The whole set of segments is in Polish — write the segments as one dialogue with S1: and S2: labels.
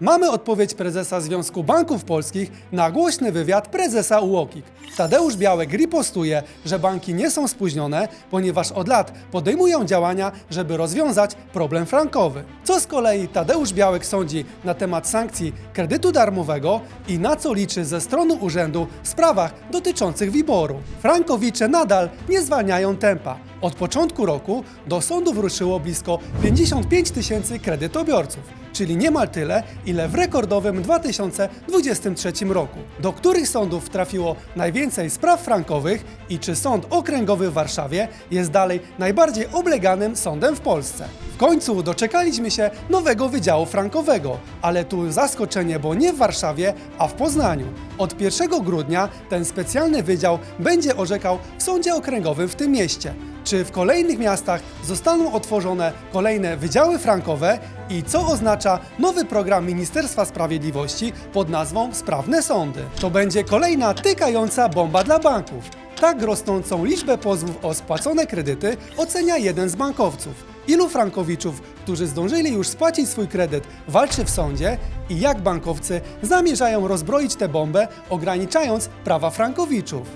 S1: Mamy odpowiedź prezesa Związku Banków Polskich na głośny wywiad prezesa UOKiK. Tadeusz Białek ripostuje, że banki nie są spóźnione, ponieważ od lat podejmują działania, żeby rozwiązać problem frankowy. Co z kolei Tadeusz Białek sądzi na temat sankcji kredytu darmowego i na co liczy ze strony urzędu w sprawach dotyczących wyboru. Frankowicze nadal nie zwalniają tempa. Od początku roku do sądów ruszyło blisko 55 tysięcy kredytobiorców, czyli niemal tyle, ile w rekordowym 2023 roku. Do których sądów trafiło najwięcej spraw frankowych i czy Sąd Okręgowy w Warszawie jest dalej najbardziej obleganym sądem w Polsce? W końcu doczekaliśmy się nowego Wydziału Frankowego, ale tu zaskoczenie, bo nie w Warszawie, a w Poznaniu. Od 1 grudnia ten specjalny wydział będzie orzekał w Sądzie Okręgowym w tym mieście. Czy w kolejnych miastach zostaną otworzone kolejne wydziały frankowe i co oznacza nowy program Ministerstwa Sprawiedliwości pod nazwą Sprawne Sądy? To będzie kolejna tykająca bomba dla banków. Tak rosnącą liczbę pozwów o spłacone kredyty ocenia jeden z bankowców. Ilu frankowiczów, którzy zdążyli już spłacić swój kredyt, walczy w sądzie i jak bankowcy zamierzają rozbroić tę bombę, ograniczając prawa frankowiczów?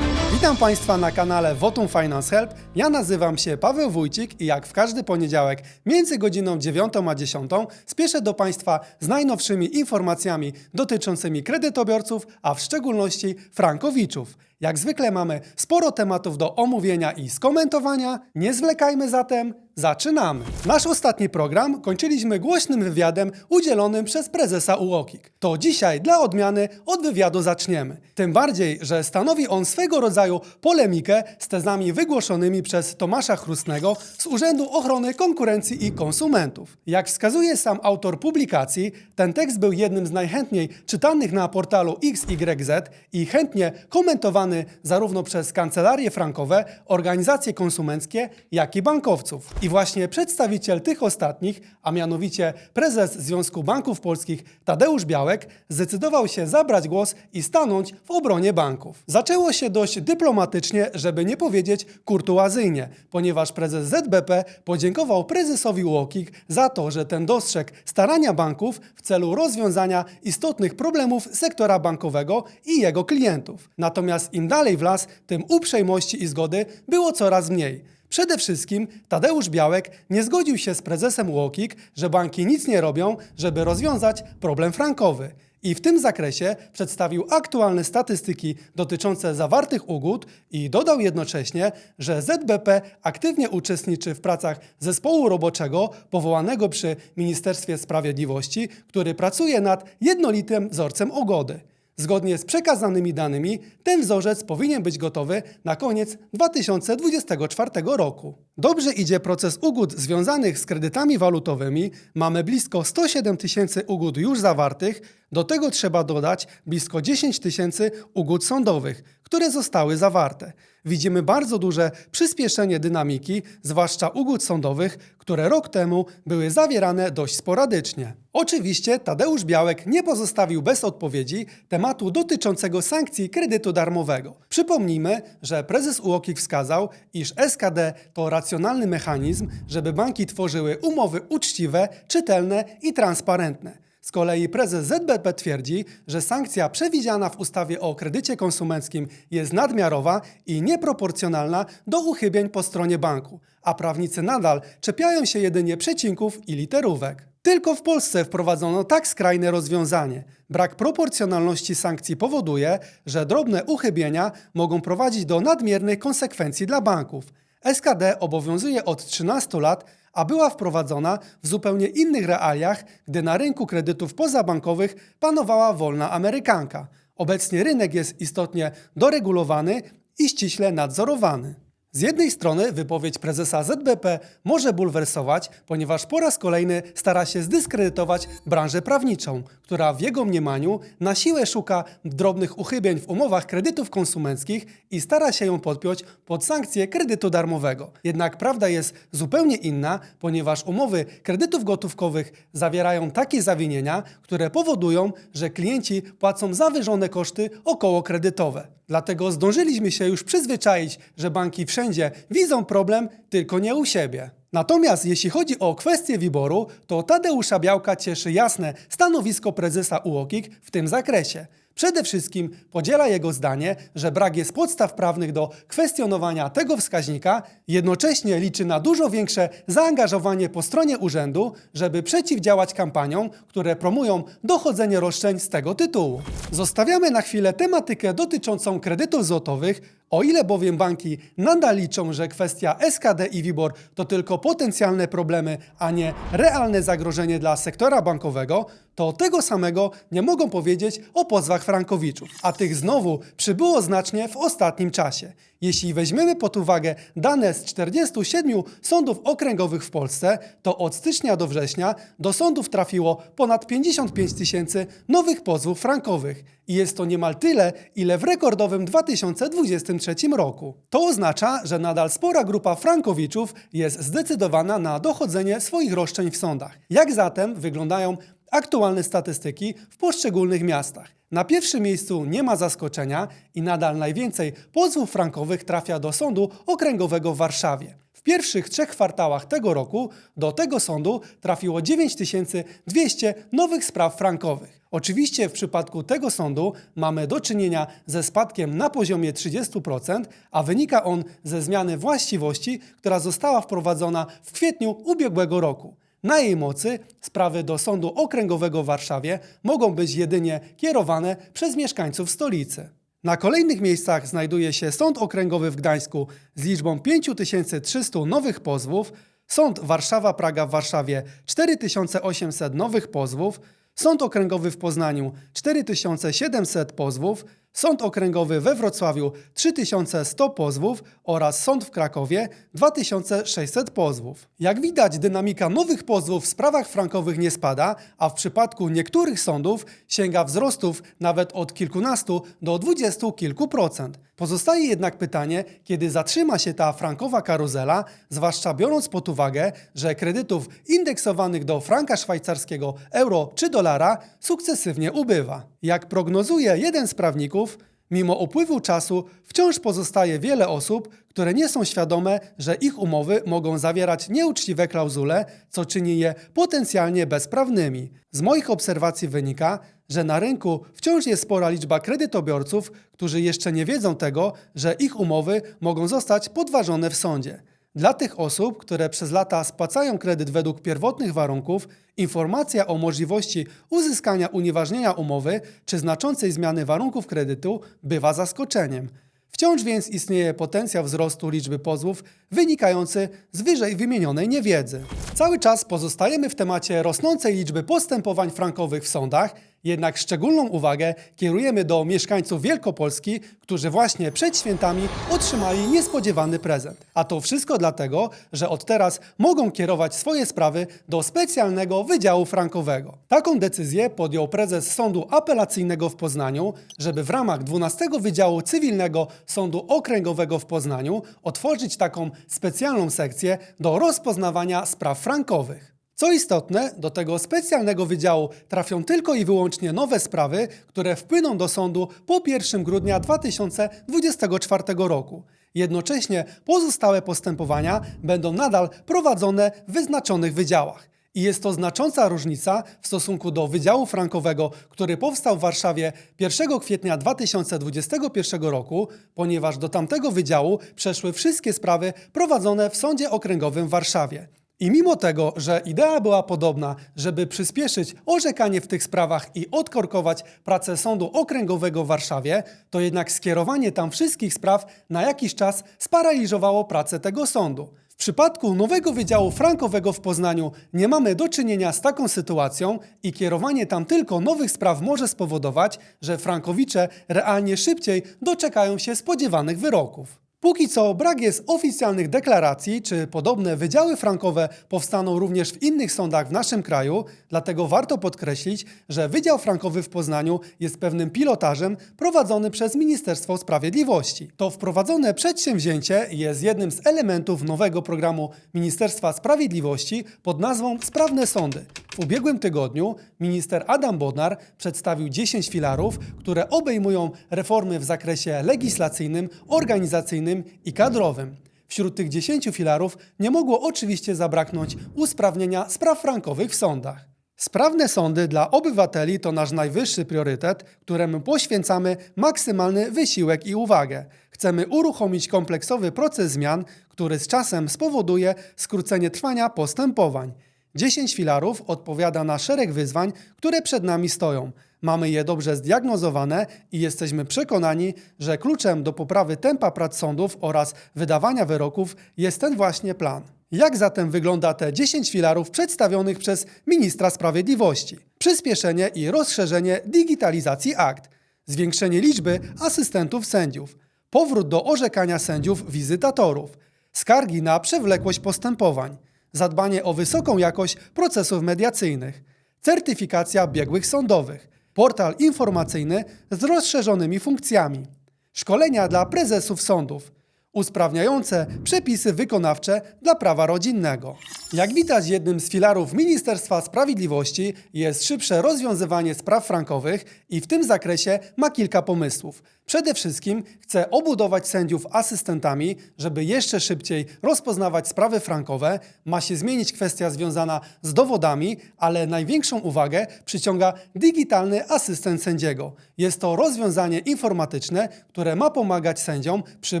S1: Witam Państwa na kanale Votum Finance Help. Ja nazywam się Paweł Wójcik i jak w każdy poniedziałek między godziną 9 a 10 spieszę do Państwa z najnowszymi informacjami dotyczącymi kredytobiorców, a w szczególności frankowiczów. Jak zwykle mamy sporo tematów do omówienia i skomentowania. Nie zwlekajmy zatem, zaczynamy. Nasz ostatni program kończyliśmy głośnym wywiadem udzielonym przez prezesa UOKiK. To dzisiaj dla odmiany od wywiadu zaczniemy. Tym bardziej, że stanowi on swego rodzaju polemikę z tezami wygłoszonymi przez Tomasza Chrustnego z Urzędu Ochrony Konkurencji i Konsumentów. Jak wskazuje sam autor publikacji, ten tekst był jednym z najchętniej czytanych na portalu XYZ i chętnie komentowany zarówno przez kancelarie frankowe, organizacje konsumenckie, jak i bankowców. I właśnie przedstawiciel tych ostatnich, a mianowicie prezes Związku Banków Polskich Tadeusz Białek, zdecydował się zabrać głos i stanąć w obronie banków. Zaczęło się dość dyplomatycznie, żeby nie powiedzieć kurtuazyjnie, ponieważ prezes ZBP podziękował prezesowi UOKiK za to, że ten dostrzegł starania banków w celu rozwiązania istotnych problemów sektora bankowego i jego klientów. Natomiast im dalej w las, tym uprzejmości i zgody było coraz mniej. Przede wszystkim Tadeusz Białek nie zgodził się z prezesem UOKiK, że banki nic nie robią, żeby rozwiązać problem frankowy. I w tym zakresie przedstawił aktualne statystyki dotyczące zawartych ugód i dodał jednocześnie, że ZBP aktywnie uczestniczy w pracach zespołu roboczego powołanego przy Ministerstwie Sprawiedliwości, który pracuje nad jednolitym wzorcem ogody. Zgodnie z przekazanymi danymi, ten wzorzec powinien być gotowy na koniec 2024 roku. Dobrze idzie proces ugód związanych z kredytami walutowymi. Mamy blisko 107 tysięcy ugód już zawartych. Do tego trzeba dodać blisko 10 tysięcy ugód sądowych, które zostały zawarte. Widzimy bardzo duże przyspieszenie dynamiki, zwłaszcza ugód sądowych, które rok temu były zawierane dość sporadycznie. Oczywiście Tadeusz Białek nie pozostawił bez odpowiedzi tematu dotyczącego sankcji kredytu darmowego. Przypomnijmy, że prezes UOKiK wskazał, iż SKD to racjonalny mechanizm, żeby banki tworzyły umowy uczciwe, czytelne i transparentne. Z kolei prezes ZBP twierdzi, że sankcja przewidziana w ustawie o kredycie konsumenckim jest nadmiarowa i nieproporcjonalna do uchybień po stronie banku, a prawnicy nadal czepiają się jedynie przecinków i literówek. Tylko w Polsce wprowadzono tak skrajne rozwiązanie. Brak proporcjonalności sankcji powoduje, że drobne uchybienia mogą prowadzić do nadmiernych konsekwencji dla banków. SKD obowiązuje od 13 lat, a była wprowadzona w zupełnie innych realiach, gdy na rynku kredytów pozabankowych panowała wolna amerykanka. Obecnie rynek jest istotnie doregulowany i ściśle nadzorowany. Z jednej strony wypowiedź prezesa ZBP może bulwersować, ponieważ po raz kolejny stara się zdyskredytować branżę prawniczą, która w jego mniemaniu na siłę szuka drobnych uchybień w umowach kredytów konsumenckich i stara się ją podpiąć pod sankcje kredytu darmowego. Jednak prawda jest zupełnie inna, ponieważ umowy kredytów gotówkowych zawierają takie zawinienia, które powodują, że klienci płacą zawyżone koszty około kredytowe. Dlatego zdążyliśmy się już przyzwyczaić, że banki wszędzie wszędzie widzą problem, tylko nie u siebie. Natomiast jeśli chodzi o kwestię wyboru, to Tadeusza Białka cieszy jasne stanowisko prezesa UOKiK w tym zakresie. Przede wszystkim podziela jego zdanie, że brak jest podstaw prawnych do kwestionowania tego wskaźnika, jednocześnie liczy na dużo większe zaangażowanie po stronie urzędu, żeby przeciwdziałać kampaniom, które promują dochodzenie roszczeń z tego tytułu. Zostawiamy na chwilę tematykę dotyczącą kredytów złotowych, o ile bowiem banki nadal liczą, że kwestia SKD i WIBOR to tylko potencjalne problemy, a nie realne zagrożenie dla sektora bankowego, to tego samego nie mogą powiedzieć o pozwach frankowiczów, a tych znowu przybyło znacznie w ostatnim czasie. Jeśli weźmiemy pod uwagę dane z 47 sądów okręgowych w Polsce, to od stycznia do września do sądów trafiło ponad 55 tysięcy nowych pozwów frankowych. I jest to niemal tyle, ile w rekordowym 2023 roku. To oznacza, że nadal spora grupa frankowiczów jest zdecydowana na dochodzenie swoich roszczeń w sądach. Jak zatem wyglądają aktualne statystyki w poszczególnych miastach. Na pierwszym miejscu nie ma zaskoczenia i nadal najwięcej pozwów frankowych trafia do sądu okręgowego w Warszawie. W pierwszych trzech kwartałach tego roku do tego sądu trafiło 9200 nowych spraw frankowych. Oczywiście w przypadku tego sądu mamy do czynienia ze spadkiem na poziomie 30%, a wynika on ze zmiany właściwości, która została wprowadzona w kwietniu ubiegłego roku. Na jej mocy sprawy do Sądu Okręgowego w Warszawie mogą być jedynie kierowane przez mieszkańców stolicy. Na kolejnych miejscach znajduje się Sąd Okręgowy w Gdańsku z liczbą 5300 nowych pozwów, Sąd Warszawa-Praga w Warszawie 4800 nowych pozwów, Sąd Okręgowy w Poznaniu. 4700 pozwów, Sąd Okręgowy we Wrocławiu 3100 pozwów oraz Sąd w Krakowie 2600 pozwów. Jak widać, dynamika nowych pozwów w sprawach frankowych nie spada, a w przypadku niektórych sądów sięga wzrostów nawet od kilkunastu do dwudziestu kilku procent. Pozostaje jednak pytanie, kiedy zatrzyma się ta frankowa karuzela, zwłaszcza biorąc pod uwagę, że kredytów indeksowanych do franka szwajcarskiego, euro czy dolara sukcesywnie ubywa. Jak prognozuje jeden z prawników, mimo upływu czasu wciąż pozostaje wiele osób, które nie są świadome, że ich umowy mogą zawierać nieuczciwe klauzule, co czyni je potencjalnie bezprawnymi. Z moich obserwacji wynika, że na rynku wciąż jest spora liczba kredytobiorców, którzy jeszcze nie wiedzą tego, że ich umowy mogą zostać podważone w sądzie. Dla tych osób, które przez lata spłacają kredyt według pierwotnych warunków, informacja o możliwości uzyskania unieważnienia umowy czy znaczącej zmiany warunków kredytu bywa zaskoczeniem. Wciąż więc istnieje potencjał wzrostu liczby pozwów wynikający z wyżej wymienionej niewiedzy. Cały czas pozostajemy w temacie rosnącej liczby postępowań frankowych w sądach, jednak szczególną uwagę kierujemy do mieszkańców Wielkopolski, którzy właśnie przed świętami otrzymali niespodziewany prezent. A to wszystko dlatego, że od teraz mogą kierować swoje sprawy do specjalnego Wydziału Frankowego. Taką decyzję podjął prezes Sądu Apelacyjnego w Poznaniu, żeby w ramach 12 Wydziału Cywilnego Sądu Okręgowego w Poznaniu otworzyć taką specjalną sekcję do rozpoznawania spraw frankowych. Co istotne, do tego specjalnego wydziału trafią tylko i wyłącznie nowe sprawy, które wpłyną do sądu po 1 grudnia 2024 roku. Jednocześnie pozostałe postępowania będą nadal prowadzone w wyznaczonych wydziałach. I jest to znacząca różnica w stosunku do Wydziału Frankowego, który powstał w Warszawie 1 kwietnia 2021 roku, ponieważ do tamtego wydziału przeszły wszystkie sprawy prowadzone w Sądzie Okręgowym w Warszawie. I mimo tego, że idea była podobna, żeby przyspieszyć orzekanie w tych sprawach i odkorkować pracę Sądu Okręgowego w Warszawie, to jednak skierowanie tam wszystkich spraw na jakiś czas sparaliżowało pracę tego sądu. W przypadku nowego Wydziału Frankowego w Poznaniu nie mamy do czynienia z taką sytuacją i kierowanie tam tylko nowych spraw może spowodować, że frankowicze realnie szybciej doczekają się spodziewanych wyroków. Póki co brak jest oficjalnych deklaracji, czy podobne wydziały frankowe powstaną również w innych sądach w naszym kraju, dlatego warto podkreślić, że Wydział Frankowy w Poznaniu jest pewnym pilotażem prowadzony przez Ministerstwo Sprawiedliwości. To wprowadzone przedsięwzięcie jest jednym z elementów nowego programu Ministerstwa Sprawiedliwości pod nazwą Sprawne Sądy. W ubiegłym tygodniu minister Adam Bodnar przedstawił 10 filarów, które obejmują reformy w zakresie legislacyjnym, organizacyjnym i kadrowym. Wśród tych 10 filarów nie mogło oczywiście zabraknąć usprawnienia spraw frankowych w sądach. Sprawne sądy dla obywateli to nasz najwyższy priorytet, któremu poświęcamy maksymalny wysiłek i uwagę. Chcemy uruchomić kompleksowy proces zmian, który z czasem spowoduje skrócenie trwania postępowań. 10 filarów odpowiada na szereg wyzwań, które przed nami stoją. Mamy je dobrze zdiagnozowane i jesteśmy przekonani, że kluczem do poprawy tempa prac sądów oraz wydawania wyroków jest ten właśnie plan. Jak zatem wygląda te 10 filarów przedstawionych przez ministra sprawiedliwości? Przyspieszenie i rozszerzenie digitalizacji akt, zwiększenie liczby asystentów sędziów, powrót do orzekania sędziów wizytatorów, skargi na przewlekłość postępowań, zadbanie o wysoką jakość procesów mediacyjnych, certyfikacja biegłych sądowych, portal informacyjny z rozszerzonymi funkcjami, szkolenia dla prezesów sądów, usprawniające przepisy wykonawcze dla prawa rodzinnego. Jak widać, jednym z filarów Ministerstwa Sprawiedliwości jest szybsze rozwiązywanie spraw frankowych i w tym zakresie ma kilka pomysłów. Przede wszystkim chce obudować sędziów asystentami, żeby jeszcze szybciej rozpoznawać sprawy frankowe. Ma się zmienić kwestia związana z dowodami, ale największą uwagę przyciąga digitalny asystent sędziego. Jest to rozwiązanie informatyczne, które ma pomagać sędziom przy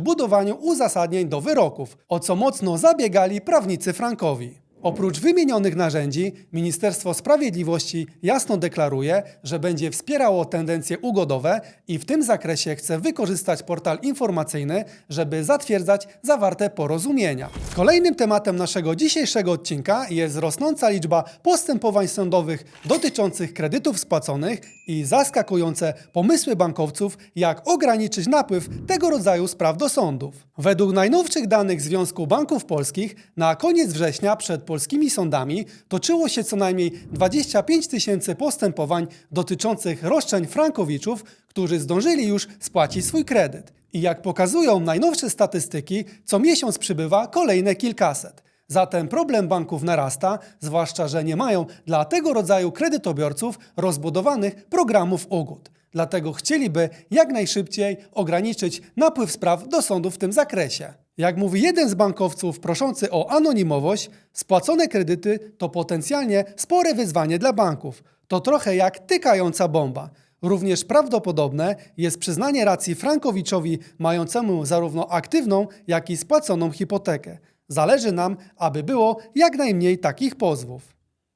S1: budowaniu uzasadnień do wyroków, o co mocno zabiegali prawnicy frankowi. Oprócz wymienionych narzędzi, Ministerstwo Sprawiedliwości jasno deklaruje, że będzie wspierało tendencje ugodowe i w tym zakresie chce wykorzystać portal informacyjny, żeby zatwierdzać zawarte porozumienia. Kolejnym tematem naszego dzisiejszego odcinka jest rosnąca liczba postępowań sądowych dotyczących kredytów spłaconych i zaskakujące pomysły bankowców, jak ograniczyć napływ tego rodzaju spraw do sądów. Według najnowszych danych Związku Banków Polskich na koniec września przed polskimi sądami toczyło się co najmniej 25 tysięcy postępowań dotyczących roszczeń frankowiczów, którzy zdążyli już spłacić swój kredyt. I jak pokazują najnowsze statystyki, co miesiąc przybywa kolejne kilkaset. Zatem problem banków narasta, zwłaszcza, że nie mają dla tego rodzaju kredytobiorców rozbudowanych programów ugód. Dlatego chcieliby jak najszybciej ograniczyć napływ spraw do sądów w tym zakresie. Jak mówi jeden z bankowców proszący o anonimowość, spłacone kredyty to potencjalnie spore wyzwanie dla banków. To trochę jak tykająca bomba. Również prawdopodobne jest przyznanie racji Frankowiczowi mającemu zarówno aktywną, jak i spłaconą hipotekę. Zależy nam, aby było jak najmniej takich pozwów.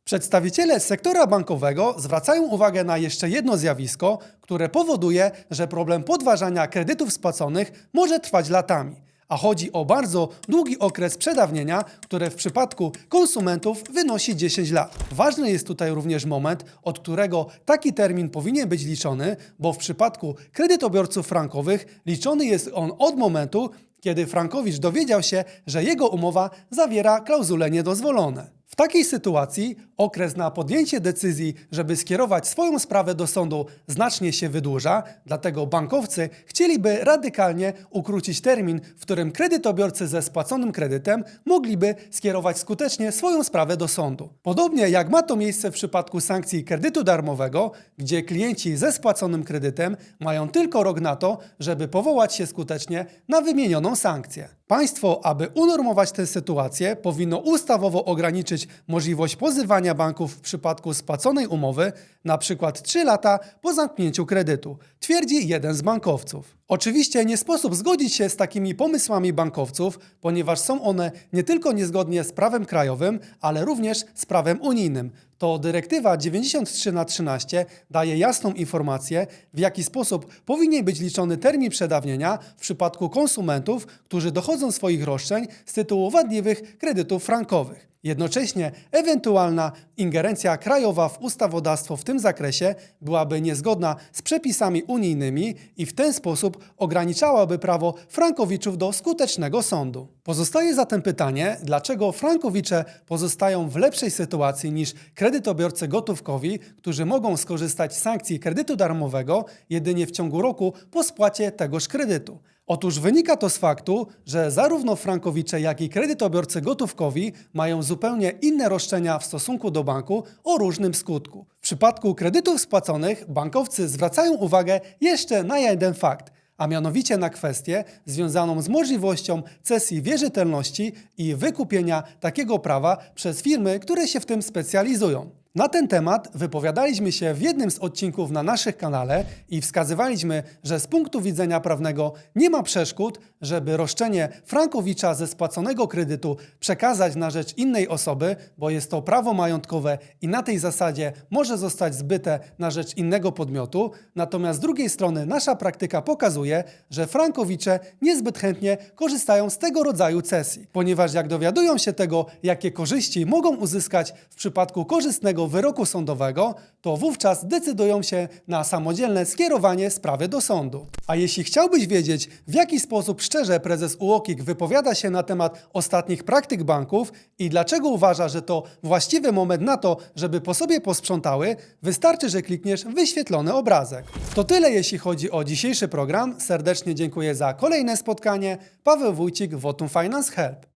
S1: Przedstawiciele sektora bankowego zwracają uwagę na jeszcze jedno zjawisko, które powoduje, że problem podważania kredytów spłaconych może trwać latami. A chodzi o bardzo długi okres przedawnienia, które w przypadku konsumentów wynosi 10 lat. Ważny jest tutaj również moment, od którego taki termin powinien być liczony, bo w przypadku kredytobiorców frankowych liczony jest on od momentu, kiedy Frankowicz dowiedział się, że jego umowa zawiera klauzule niedozwolone. W takiej sytuacji okres na podjęcie decyzji, żeby skierować swoją sprawę do sądu, znacznie się wydłuża, dlatego bankowcy chcieliby radykalnie ukrócić termin, w którym kredytobiorcy ze spłaconym kredytem mogliby skierować skutecznie swoją sprawę do sądu. Podobnie jak ma to miejsce w przypadku sankcji kredytu darmowego, gdzie klienci ze spłaconym kredytem mają tylko rok na to, żeby powołać się skutecznie na wymienioną sankcję. Państwo, aby unormować tę sytuację, powinno ustawowo ograniczyć możliwość pozywania banków w przypadku spłaconej umowy, na przykład 3 lata po zamknięciu kredytu, twierdzi jeden z bankowców. Oczywiście nie sposób zgodzić się z takimi pomysłami bankowców, ponieważ są one nie tylko niezgodnie z prawem krajowym, ale również z prawem unijnym. To dyrektywa 93 na 13 daje jasną informację, w jaki sposób powinien być liczony termin przedawnienia w przypadku konsumentów, którzy dochodzą swoich roszczeń z tytułu wadliwych kredytów frankowych. Jednocześnie ewentualna ingerencja krajowa w ustawodawstwo w tym zakresie byłaby niezgodna z przepisami unijnymi i w ten sposób ograniczałaby prawo frankowiczów do skutecznego sądu. Pozostaje zatem pytanie, dlaczego frankowicze pozostają w lepszej sytuacji niż kredytobiorcy gotówkowi, którzy mogą skorzystać z sankcji kredytu darmowego jedynie w ciągu roku po spłacie tegoż kredytu. Otóż wynika to z faktu, że zarówno frankowicze, jak i kredytobiorcy gotówkowi mają zupełnie inne roszczenia w stosunku do banku o różnym skutku. W przypadku kredytów spłaconych bankowcy zwracają uwagę jeszcze na jeden fakt, a mianowicie na kwestię związaną z możliwością cesji wierzytelności i wykupienia takiego prawa przez firmy, które się w tym specjalizują. Na ten temat wypowiadaliśmy się w jednym z odcinków na naszym kanale i wskazywaliśmy, że z punktu widzenia prawnego nie ma przeszkód, żeby roszczenie Frankowicza ze spłaconego kredytu przekazać na rzecz innej osoby, bo jest to prawo majątkowe i na tej zasadzie może zostać zbyte na rzecz innego podmiotu. Natomiast z drugiej strony nasza praktyka pokazuje, że Frankowicze niezbyt chętnie korzystają z tego rodzaju cesji, ponieważ jak dowiadują się tego, jakie korzyści mogą uzyskać w przypadku korzystnego wyroku sądowego, to wówczas decydują się na samodzielne skierowanie sprawy do sądu. A jeśli chciałbyś wiedzieć, w jaki sposób szczerze prezes UOKiK wypowiada się na temat ostatnich praktyk banków i dlaczego uważa, że to właściwy moment na to, żeby po sobie posprzątały, wystarczy, że klikniesz wyświetlony obrazek. To tyle, jeśli chodzi o dzisiejszy program. Serdecznie dziękuję za kolejne spotkanie. Paweł Wójcik, Votum Finance Help.